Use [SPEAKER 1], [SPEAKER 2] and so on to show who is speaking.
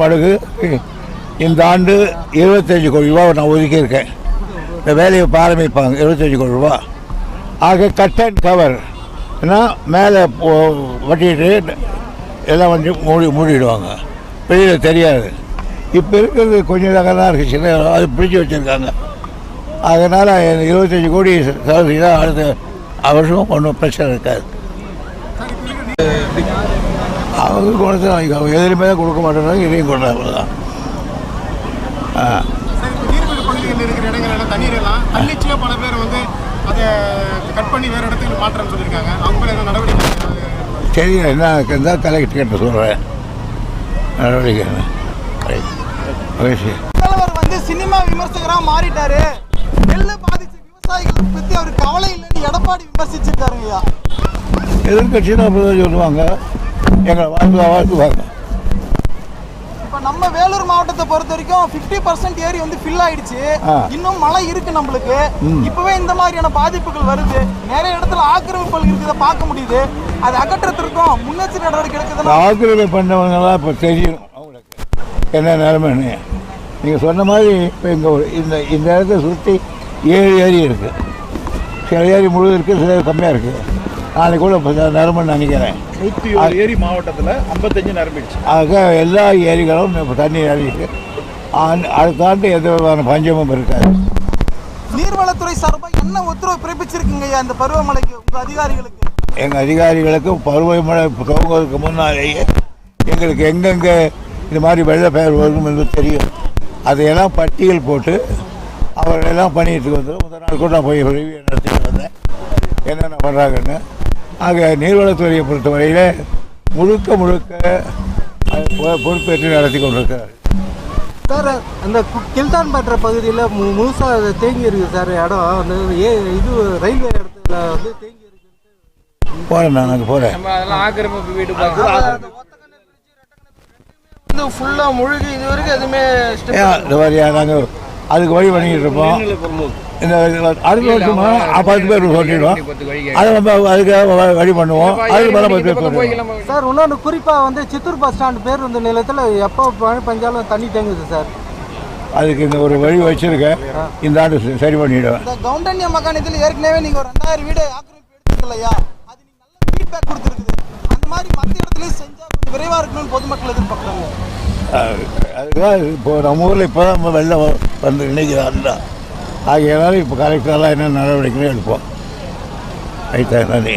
[SPEAKER 1] மடகு. இந்த ஆண்டு இருபத்தஞ்சி கோடி ரூபா நான் ஒதுக்கியிருக்கேன். இந்த வேலையை ஆரம்பிப்பாங்க இருபத்தஞ்சி கோடி ரூபா. ஆக கட் அண்ட் கவர் மேலே வட்டிட்டு எல்லாம் வந்து மூடி மூடிடுவாங்க. வெளியில் தெரியாது. இப்போ இருக்கிறது கொஞ்சம் நகை தான் இருக்குது சின்ன அது பிடிச்சி வச்சுருக்காங்க. அதனால் இருபத்தஞ்சி கோடி செலவு செய்தால் அடுத்த வருஷம் ஒன்றும் பிரச்சனை இருக்காது. அவங்க கொடுத்து வாங்கிக்கோங்க எதுலையுமே தான் கொடுக்க மாட்டேங்கிறாங்க இதையும் கொண்டாடுறது தான் ஆ.
[SPEAKER 2] இருக்கிற இடங்கள் எல்லாம் தண்ணீர் எல்லாம் தன்னிச்சையாக பல பேர் வந்து அதை கட் பண்ணி வேறு இடத்துக்கு மாற்றம்னு சொல்லியிருக்காங்க. அவங்க என்ன நடவடிக்கை?
[SPEAKER 1] சரி என்ன இருந்தால் கலெக்டர்கிட்ட சொல்கிறேன் நடவடிக்கை
[SPEAKER 3] முதல்வர் வந்து சினிமா விமர்சகரா மாறிட்டாரு. நெல்லை பாதிச்ச விவசாயிகளை பத்தி அவர் கவலை இல்லைன்னு எடப்பாடி விமர்சிச்சிருக்காருங்கய்யா.
[SPEAKER 1] எதிர்கட்சின்னு அப்படி தான் சொல்லுவாங்க. எங்களை வாழ்த்து வாழ்த்துவாங்க
[SPEAKER 3] இப்ப நம்ம வேலூர் மாவட்டத்தை பொறுத்த வரைக்கும் 50% பர்சன்ட் ஏரி வந்து ஃபில் ஆயிடுச்சு. இன்னும் மழை இருக்கு நம்மளுக்கு. இப்பவே இந்த மாதிரியான பாதிப்புகள் வருது. நிறைய இடத்துல ஆக்கிரமிப்புகள் இருக்குதை பார்க்க முடியுது. அது அகற்றத்திற்கும் முன்னெச்சரிக்கை நடவடிக்கை எடுக்குதுன்னா
[SPEAKER 1] ஆக்கிரமி பண்ணவங்கலாம் இப்போ தெரியும். அவங்களுக்கு என்ன நிலைமைன்னு நீங்கள் சொன்ன மாதிரி இப்போ இங்கே ஒரு இந்த இந்த இடத்த சுற்றி ஏழு ஏரி இருக்குது சில ஏரி முழுவதும் இருக்குது சில கம்மியாக இருக்குது நாளைக்கு கூட இப்போ நிரம்புன்னு நினைக்கிறேன்.
[SPEAKER 4] நூற்றி ஒரு ஏரி மாவட்டத்தில் ஐம்பத்தஞ்சு நிரம்பிடுச்சு.
[SPEAKER 1] ஆக எல்லா ஏரிகளும் இப்போ தண்ணி இறங்கிருக்கு அடுத்த ஆண்டு எந்த விதமான பஞ்சமும் இருக்காது.
[SPEAKER 3] நீர்வளத்துறை சார்பா என்ன உத்தரவு பிறப்பிச்சிருக்குங்கய்யா இந்த பருவமழைக்கு உங்க அதிகாரிகளுக்கு?
[SPEAKER 1] எங்கள் அதிகாரிகளுக்கு பருவமழை துவங்குவதற்கு முன்னாலேயே எங்களுக்கு எங்கெங்கே இது மாதிரி வெள்ள பெயர் வரும் என்று தெரியும். அதையெல்லாம் பட்டியல் போட்டு அவர்களெல்லாம் பண்ணிட்டு வந்து முதல் நாள் கூட நான் போய் ரிவ்யூ நடத்திட்டு வந்தேன். என்னென்ன பண்ணுறாங்கன்னு ஆக நீர்வளத்துறையை பொறுத்தவரையில் முழுக்க முழுக்க பொறுப்பேற்று நடத்தி கொண்டிருக்கிறார்.
[SPEAKER 5] சார் அந்த கில்தான் பற்ற பகுதியில் மு முழுசாக தேங்கி இருக்கு சார் இடம். அந்த ஏ இது ரயில்வே இடத்துல வந்து தேங்கி இருக்கு.
[SPEAKER 1] போகிறேன் நான் அங்கே போகிறேன்
[SPEAKER 6] அதெல்லாம் ஆக்கிரமிப்பு வீடு
[SPEAKER 5] வந்து ஃபுல்லாக முழுகி இது வரைக்கும் எதுவுமே
[SPEAKER 1] நாங்கள் அதுக்கு வழி பண்ணிக்கிட்டு இருப்போம் இந்த வருஷமா பத்து பேர் சொல்லிடுவோம் அதை நம்ம அதுக்காக வ- வழி பண்ணுவோம். அதுக்கு மேலே பத்து பேர்
[SPEAKER 5] சார் இன்னொன்று குறிப்பாக வந்து சித்தூர் பஸ் ஸ்டாண்ட் பேர் வந்து நிலையத்தில் எப்போ மழை பெஞ்சாலும் தண்ணி தேங்குது சார்.
[SPEAKER 1] அதுக்கு இந்த ஒரு வழி வச்சிருக்கேன். இந்த ஆண்டு சரி பண்ணிவிடுவேன்
[SPEAKER 3] இந்த கவுண்டன்யா மகாணத்தில் ஏற்கனவே நீங்க ஒரு ரெண்டாயிரம் வீடு ஆக்கிரமிப்பு எடுத்துக்கலையா அது நீங்க நல்ல ஃபீட்பேக் கொடுத்துருக்குது. அந்த மாதிரி மற்ற இடத்துலயும் செஞ்சா கொஞ்சம் விரைவா இருக்கணும்னு பொதுமக்கள் எதிர்பார்க்குறாங்க.
[SPEAKER 1] அதுக்காக இப்போ நம்ம ஊரில் இப்போ தான் வெள்ளம் வந்து இன்னைக்கு தான் ஆகியனால இப்போ கலெக்டரெல்லாம் என்ன நடவடிக்கைகளும் எடுப்போம் ரைட்டா நன்றி